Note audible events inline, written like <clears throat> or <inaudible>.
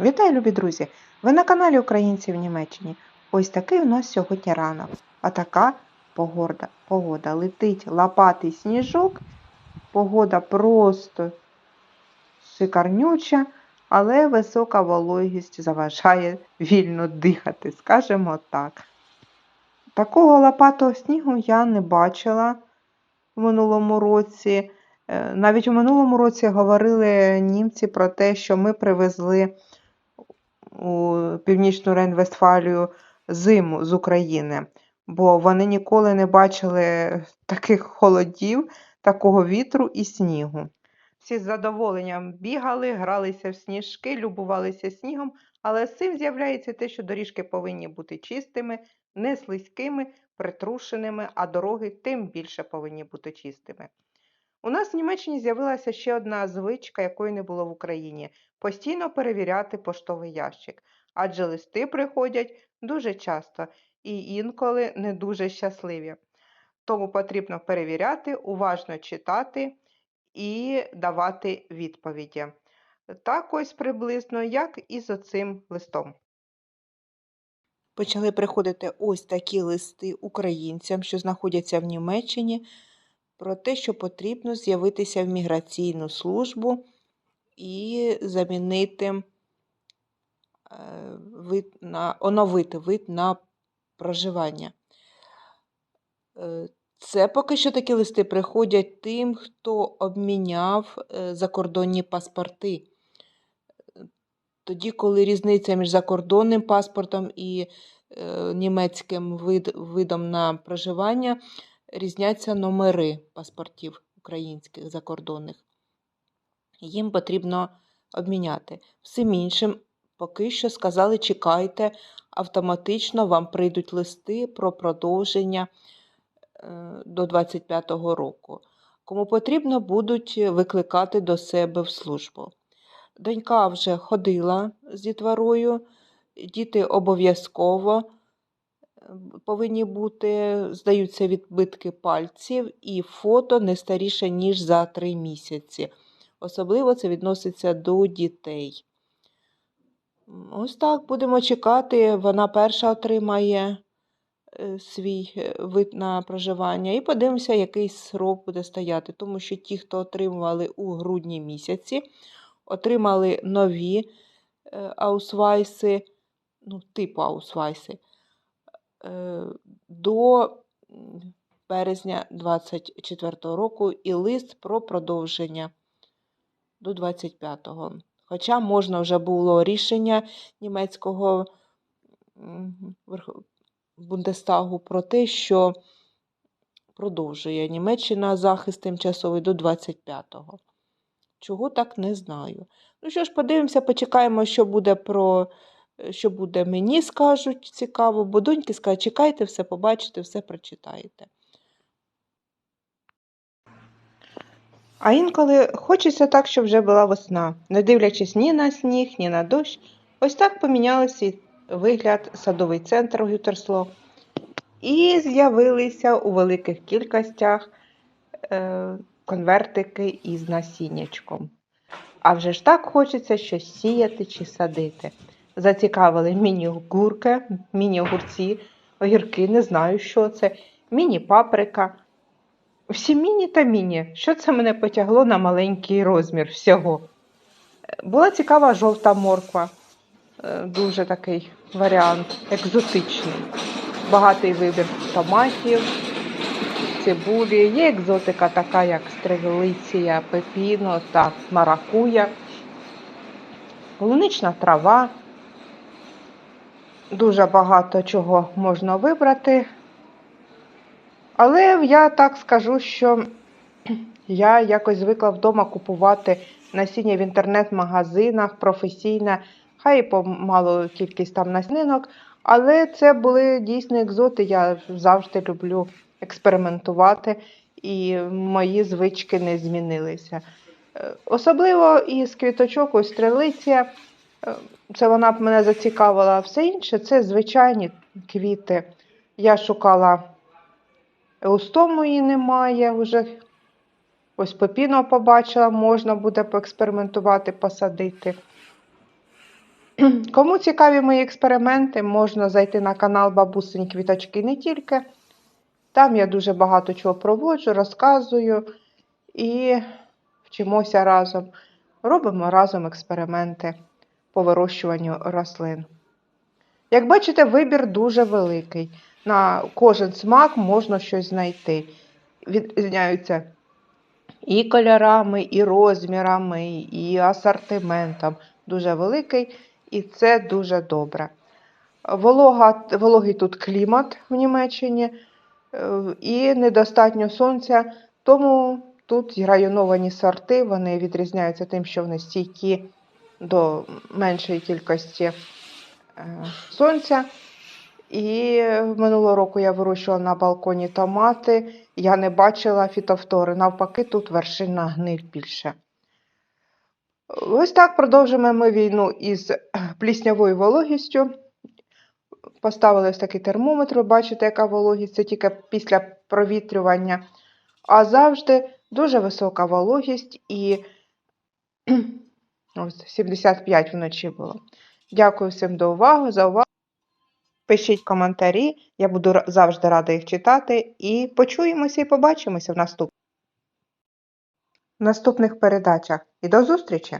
Вітаю, любі друзі! Ви на каналі Українці в Німеччині. Ось такий у нас сьогодні ранок. А така погода. погода. Летить лопатий сніжок. Погода просто шикарнюча, але висока вологість заважає вільно дихати, скажімо так. Такого лопатого снігу я не бачила в минулому році. Е, Навіть у минулому році говорили німці про те, що ми привезли у Північну Рейн-Вестфалію зиму з України, бо вони ніколи не бачили <laughs> таких холодів, такого вітру і снігу. Всі з задоволенням бігали, гралися в сніжки, любувалися снігом, але з цим з'являється те, що доріжки повинні бути чистими, не слизькими, притрушеними, а дороги тим більше повинні бути чистими. У нас в Німеччині з'явилася ще одна звичка, якої не було в Україні постійно перевіряти поштовий ящик, адже листи приходять дуже часто і інколи не дуже щасливі. Тому потрібно перевіряти, уважно читати і давати відповіді. Так ось приблизно, як і з оцим листом. Почали приходити ось такі листи українцям, що знаходяться в Німеччині, про те, що потрібно з'явитися в міграційну службу і замінити е, вид на оновити вид на проживання. Е, Це поки що такі листи приходять тим, хто обміняв е, закордонні паспорти. Тоді, коли різниця між закордонним паспортом і німецьким вид, видом на проживання, різняться номери паспортів українських закордонних. Їм потрібно обміняти. Всім іншим поки що сказали, чекайте, автоматично вам прийдуть листи про продовження е, до 25-го року. Кому потрібно, будуть викликати до себе в службу. Донька вже ходила з дітворою, діти обов'язково повинні бути, здаються відбитки пальців і фото не старіше, ніж за 3 місяці. Особливо це відноситься до дітей. Ось так будемо чекати. Вона перша отримає е, свій е, вид на проживання і подивимося, який срок буде стояти. Тому що ті, хто отримували у грудні місяці, отримали нові е, аусвайси, ну, типу аусвайси, до березня 24 року і лист про продовження до 25-го. Хоча можна вже було рішення німецького Бундестагу про те, що продовжує Німеччина захист тимчасовий до 25-го. Чого так не знаю. Ну що ж, подивимося, почекаємо, що буде про що буде мені, скажуть цікаво, бо доньки скажуть, чекайте, все побачите, все прочитаєте. А інколи хочеться так, щоб вже була весна, не дивлячись ні на сніг, ні на дощ. Ось так помінявся і вигляд садовий центр Гютерсло. І з'явилися у великих кількостях е, конвертики із насіннячком. А вже ж так хочеться щось сіяти чи садити. Зацікавили міні-гурки, міні-огурці, огірки, не знаю, що це, міні-паприка. Всі міні та міні. Що це мене потягло на маленький розмір всього? Була цікава жовта морква. Е, Дуже такий варіант, екзотичний. Багатий вибір томатів, цибулі. Є екзотика така, як стрелиція, пепіно та маракуя. Полунична трава. Дуже багато чого можна вибрати. Але я так скажу, що я якось звикла вдома купувати насіння в інтернет-магазинах професійне, хай і помалу кількість там насінинок, але це були дійсно екзоти. Я завжди люблю експериментувати, і мої звички не змінилися. Е, Особливо із квіточок, ось стрелиця, це вона б мене зацікавила. Все інше це звичайні квіти. Я шукала Еустому її немає вже. Ось пепіно побачила, можна буде поекспериментувати, посадити. <clears throat> Кому цікаві мої експерименти, можна зайти на канал Бабусині Квіточки не тільки. Там я дуже багато чого проводжу, розказую і вчимося разом. Робимо разом експерименти по вирощуванню рослин. Як бачите, вибір дуже великий. На кожен смак можна щось знайти. Відрізняються і кольорами, і розмірами, і асортиментом. Дуже великий, і це дуже добре. Волога, вологий тут клімат в Німеччині е, і недостатньо сонця, тому тут районовані сорти, вони відрізняються тим, що вони стійкі до меншої кількості е, сонця. І минулого року я вирощувала на балконі томати. Я не бачила фітофтори. Навпаки, тут вершина гниль більше. Ось так продовжимо ми війну із пліснявою вологістю. Поставили ось такий термометр, бачите, яка вологість, це тільки після провітрювання. А завжди дуже висока вологість і ось 75 вночі було. Дякую всім до уваги, за увагу. Пишіть коментарі, я буду завжди рада їх читати. І почуємося і побачимося в наступ... наступних передачах. І до зустрічі!